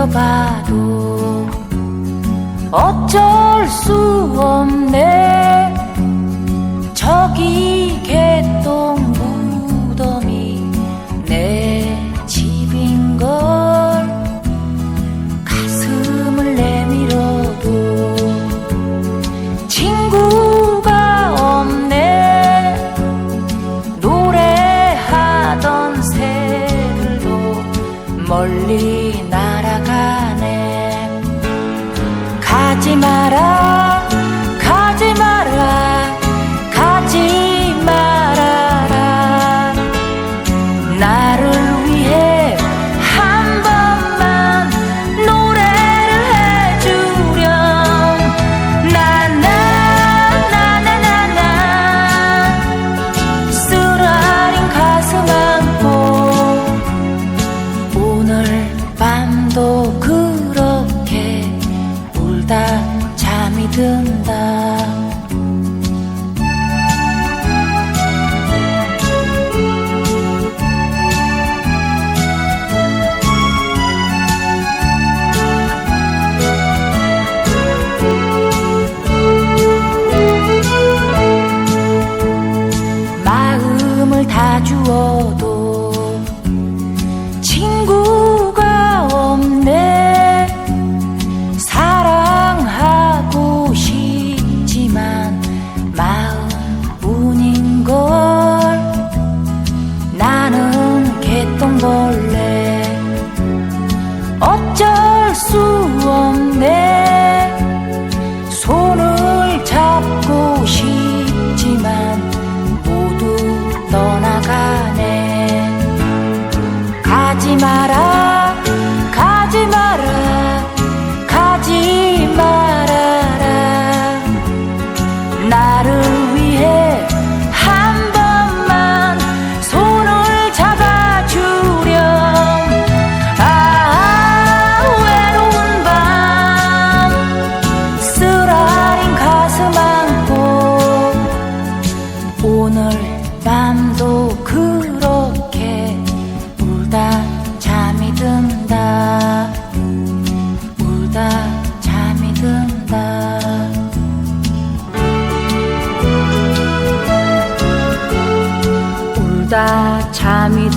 들어가도 어쩔 수 없네. 저기 개똥 무덤이 내 집인걸 가슴을 내밀어도 친구가 없네. 노래하던 새들도 멀리 날 가지 마라 울다 잠이 든다 she 밤도 그렇게 울다 잠이 든다. 울다 잠이 든다. 울다 잠이